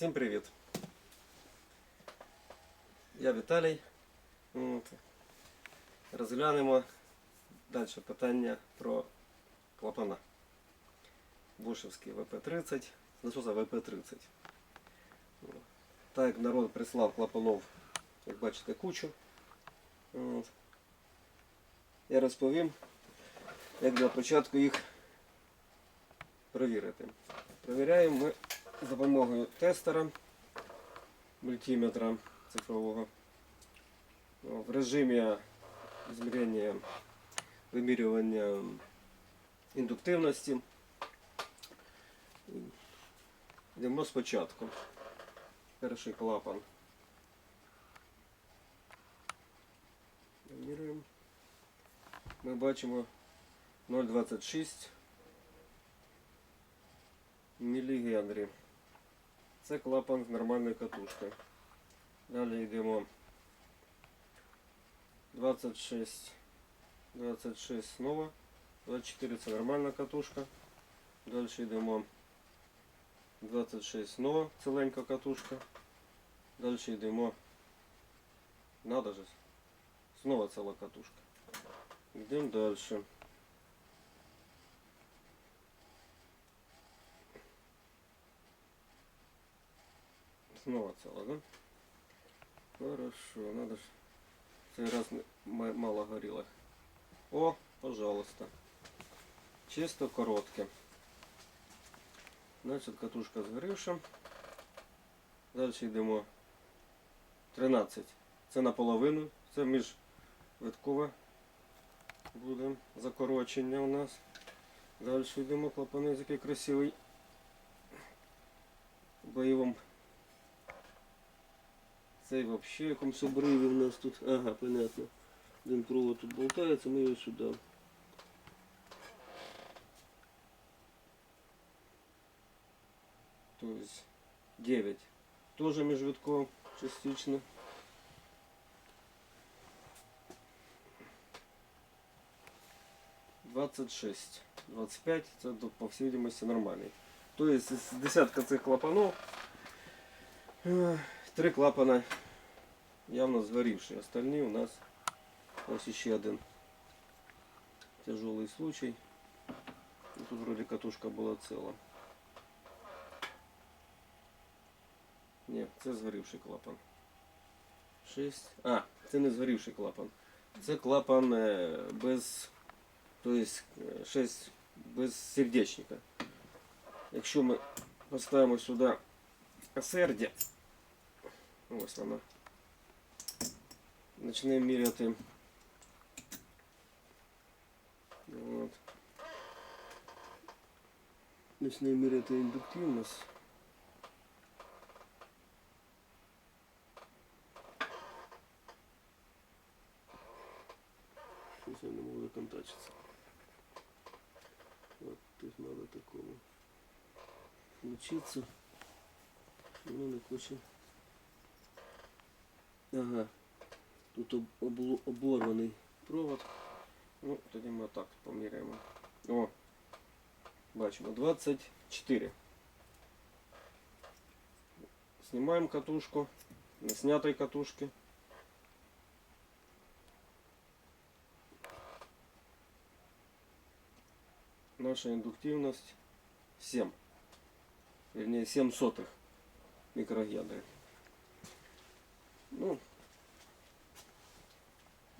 Всім привіт. Я Віталій. От. Розглянемо далі питання про клапана. Бушевський ВП-30, насоса ВП-30. Так як народ прислав клапанов, як бачите, кучу. От. Я розповім, як для початку їх перевірити. Провіряємо ми за допомогою тестера мультиметра цифрового в режимі зміряння вимірювання індуктивності. Йдемо спочатку. Перший клапан. Вимірюємо. Ми бачимо 0,26 мілігенрі. Це клапан з нормальною катушкою. Далі йдемо 26, 26 знову, 24 це нормальна катушка. Далі йдемо 26 знову, ціленька катушка. Далі йдемо. Надо же. Знову ціла катушка. Йдемо далі. Снова цело, да? Хорошо, надо ж. Цей раз мало горіло. О, пожалуйста. Чисто коротке. Значить, катушка згорівша. Далі йдемо 13. Це наполовину. Це між виткове буде закорочення у нас. Далі йдемо клапанець, який красивий. В бойовому цей вообще в якомусь обриві у нас тут. Ага, понятно. Один провод тут болтається, ми його сюди. То есть 9. Тоже межвитко частично. Двадцать шесть. 25 це до- по всій видимості нормальний. То есть з десятка цих клапанов ех, три клапана явно сгоревшие. Остальные у нас ось еще один тяжелый случай. Ну, Тут вроде катушка была цела. Ні, це згорівший клапан. 6. А, це не згорівший клапан. Це клапан е, без. Тобто 6 без сердечника. Якщо ми поставимо сюди сердя, ось вона. Почнемо міряти. От. Почнемо міряти індуктивність. Щось я не можу законтачитися. Вот тут надо такому включиться. Воно не хоче. Ага. Тут об, облу- оборваний провод. Ну, тоді ми так поміряємо. О, бачимо 24. Знімаємо катушку. На снятой катушки. Наша индуктивность 7. Вернее 7 сотых микрогенри. Ну,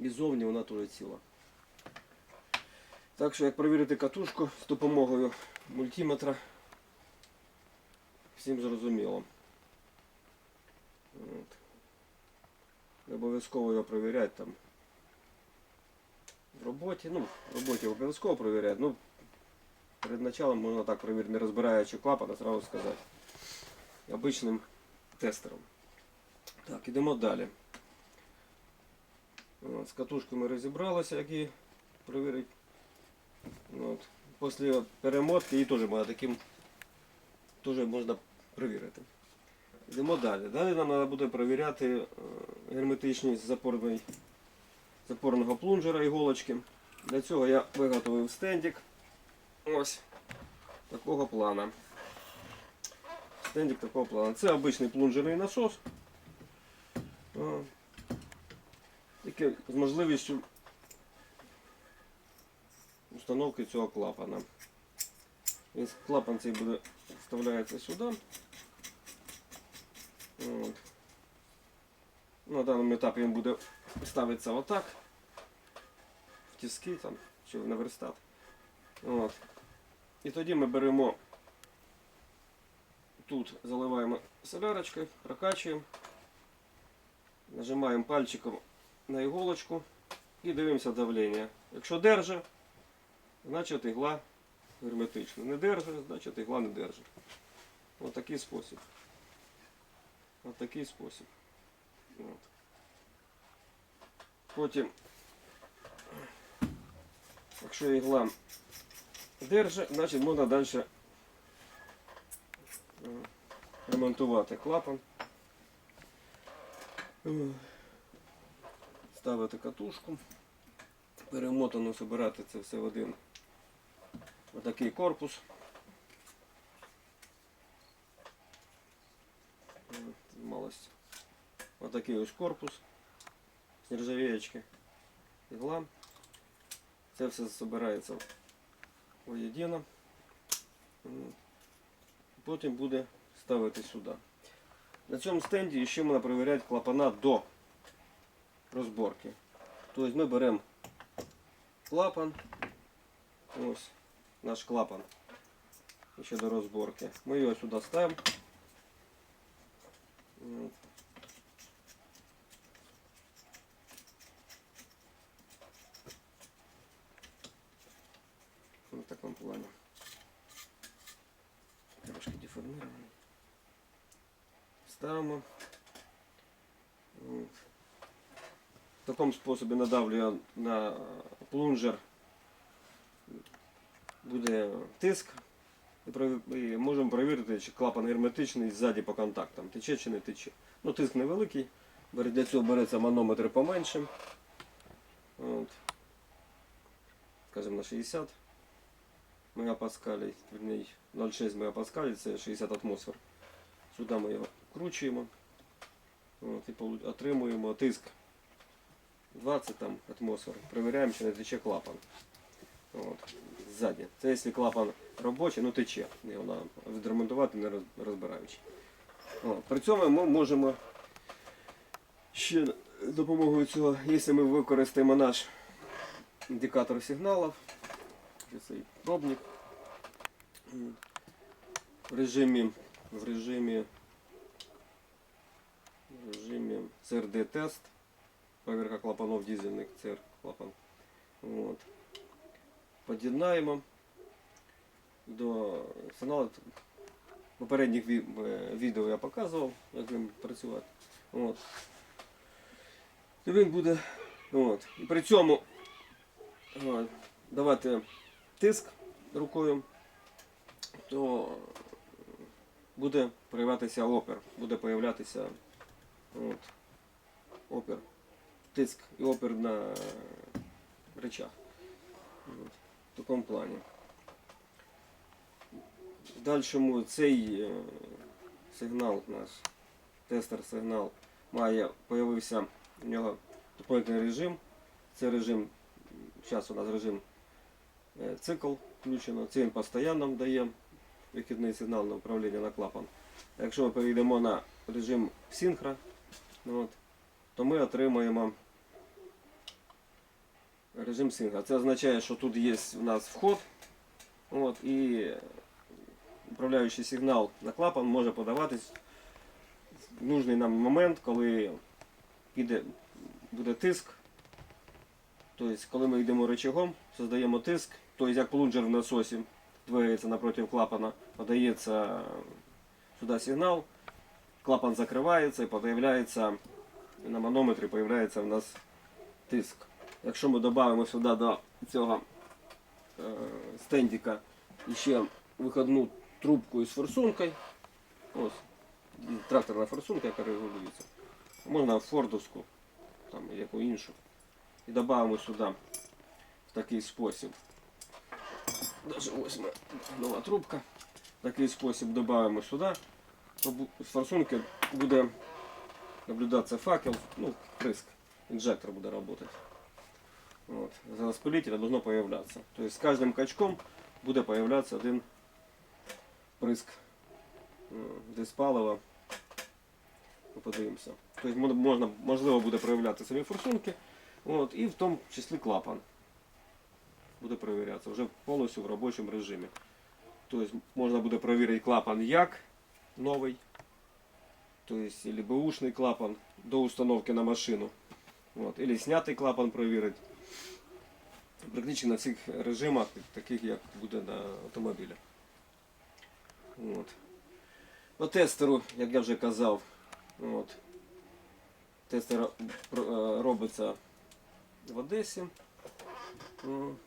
і зовні вона теж ціла. Так що як перевірити катушку з допомогою мультиметра, всім зрозуміло. От. Не Обов'язково його перевіряти там в роботі. Ну, в роботі обов'язково перевіряти. Ну, перед началом можна так перевірити, не розбираючи клапана, сразу сказати. Обичним тестером. Так, ідемо далі. От, З катушкою ми розібралися, як її перевірити. От. Після перемотки її теж можна таким теж можна перевірити. Йдемо далі. Далі нам треба буде перевіряти е, герметичність запорної, запорного плунжера іголочки. Для цього я виготовив стендик. Ось такого плана. Стендик такого плану. Це обичний плунжерний насос. Тільки з можливістю установки цього клапана. І клапан цей буде вставляється сюди. От. На даному етапі він буде ставитися отак. В тиски там, чи на верстат. От. І тоді ми беремо тут заливаємо солярочкою, прокачуємо, нажимаємо пальчиком на іголочку і дивимося давлення. Якщо держить, значить ігла герметична. Не держить, значить ігла не держить. Ось такий спосіб. Ось такий спосіб. От. Потім, якщо ігла держить, значить можна далі е, ремонтувати клапан. Ставити катушку. Перемотано збирати це все в один отакий корпус. Малость. Отакий ось корпус з нержавеєчки. Ігла. Це все збирається воєдино. Потім буде ставити сюди. На цьому стенді ще можна перевіряти клапана до розборки. Тобто ми беремо клапан. Ось наш клапан. Ще до розборки. Ми його сюди ставимо. В такому плані. Трошки деформирований. Ставимо. В такому способі надавлюю на плунжер. Буде тиск. І можемо перевірити, чи клапан герметичний ззаді по контактам. Тече чи не тече. Ну, тиск невеликий. Для цього береться манометр поменше. От. Скажімо на 60 мегапаскалей, вернее 0,6 мегапаскалей, це 60 атмосфер. Сюди ми його вкручуємо. От, і отримуємо тиск 20 там, атмосфер. Перевіряємо, чи не тече клапан. От, ззаді. Це якщо клапан робочий, ну тече. Треба відремонтувати, не розбираючи. От, при цьому ми можемо ще допомогою цього, якщо ми використаємо наш індикатор сигналів, цей пробник, в режимі, в режимі, в режимі CRD тест, проверка клапанов дизельних CR клапан. От. Под'єднаємо до сигналу. Попередніх е, відео я показував, як ним працювати. От. І він буде. От. І при цьому от, давати тиск рукою, то буде проявлятися опер. Буде появлятися от, опер. Тиск і опер на речах. От, в такому плані. В дальшому цей е, сигнал у нас, тестер сигнал, має появився у нього доповнительний режим. Це режим, зараз у нас режим е, цикл включено. Це він постійно дає вихідний сигнал на управління на клапан. Якщо ми перейдемо на режим синхро, от, то ми отримаємо режим синхро. Це означає, що тут є у нас вход. От, і управляючий сигнал на клапан може подаватись в нужний нам момент, коли піде, буде тиск. Тобто, коли ми йдемо рычагом, создаємо тиск, тобто як плунжер в насосі двигається напротив клапана, подається сюди сигнал, клапан закривається і появляється на манометрі появляється в нас тиск. Якщо ми додамо сюди до цього е, стендика ще виходну трубку із форсункою, ось тракторна форсунка, яка регулюється, можна фордовську там, яку іншу. І додамо сюди в такий спосіб. Даже ось ми нова трубка. В такий спосіб додаємо сюди. то з форсунки буде наблюдатися факел, ну, приск, інжектор буде працювати. Вот. За распылителя должно появляться. То есть с каждым качком буде появляться один приск е, десь палива. Ми Подивимося. Тобто мо- можна, можливо буде проявляти самі форсунки, от, і в тому числі клапан буде перевірятися вже повністю в робочому режимі. Тобто можна буде перевірити клапан як новий, тобто или бэушний клапан до установки на машину. От, или снятий клапан перевірити. Практично на всіх режимах, таких як буде на автомобілі. От. По тестеру, як я вже казав, от, тестер е, робиться в Одесі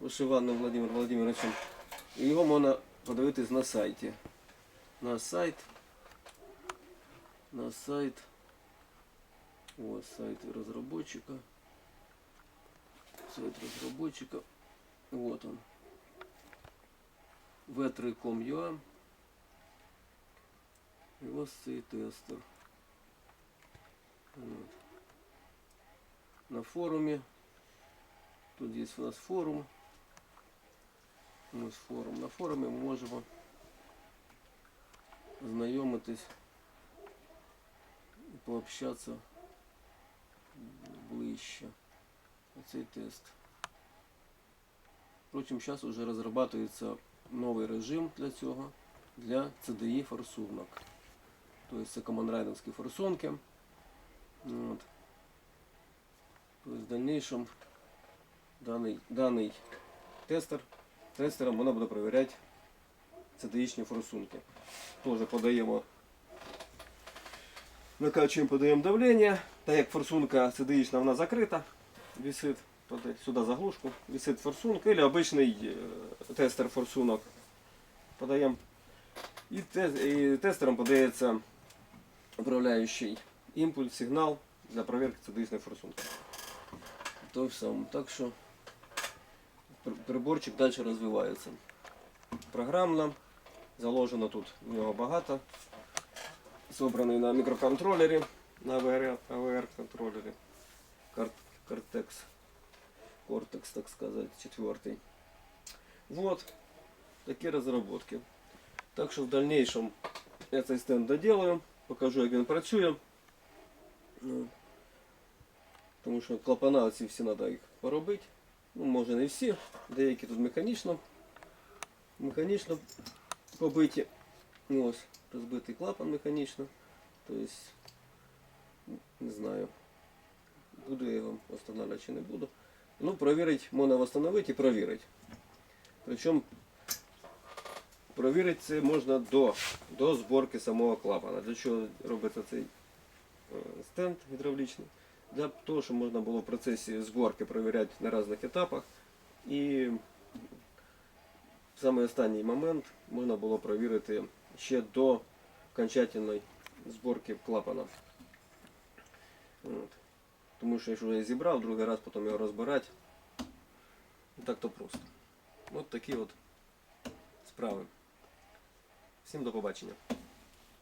вишиваним Владимиром Володимировичем. І його можна подивитись на сайті. На сайт. На сайт. Ось сайт розробника. Сайт разработчика. Вот он. v3.com.ua И вот цей тестер. Вот. На форуме. Тут есть у нас форум. Ось форум. На форумі ми можемо знайомитись і пообщатися ближче. Оцей тест. Впрочем, зараз вже розробляється новий режим для цього, для CDI форсунок. Тобто це командрайдовські форсунки. От. Тобто в дальнейшем даний, даний тестер, тестером вона буде перевіряти CDI-шні форсунки. Теж подаємо, накачуємо, подаємо давлення. Так як форсунка CDI-шна вона закрита, висить подай сюди заглушку, висить форсунка, или обичний е, тестер форсунок. Подаємо. І, те, і тестером подається управляючий імпульс, сигнал для перевірки CDI-шної форсунки. То все. Так що приборчик далі розвивається. Програмно, заложено тут в нього багато. Собраний на мікроконтролері, на AVR, контролері. Cortex. Cortex, так сказать, четвертый. Вот. Такие разработки. Так що в дальнейшем я цей стенд доделаю, покажу, як він працює. Ну, Тому що клапана ці всі треба їх поробити. Ну, може не всі, деякі тут механічно. Механічно побиті. Ну, Ось, розбитий клапан механічно. Тобто, не знаю, Буду я його встановлювати чи не буду. Ну, провірити, можна встановити і провірити. Причому провірити це можна до, до зборки самого клапана. Для чого робиться цей е, стенд гідравлічний? Для того, щоб можна було в процесі зборки провіряти на різних етапах. І в самий останній момент можна було провірити ще до окончательної зборки клапана. От. Тому що якщо я зібрав, другий раз потім його розбирати. Не так то просто. От такі от справи. Всім до побачення.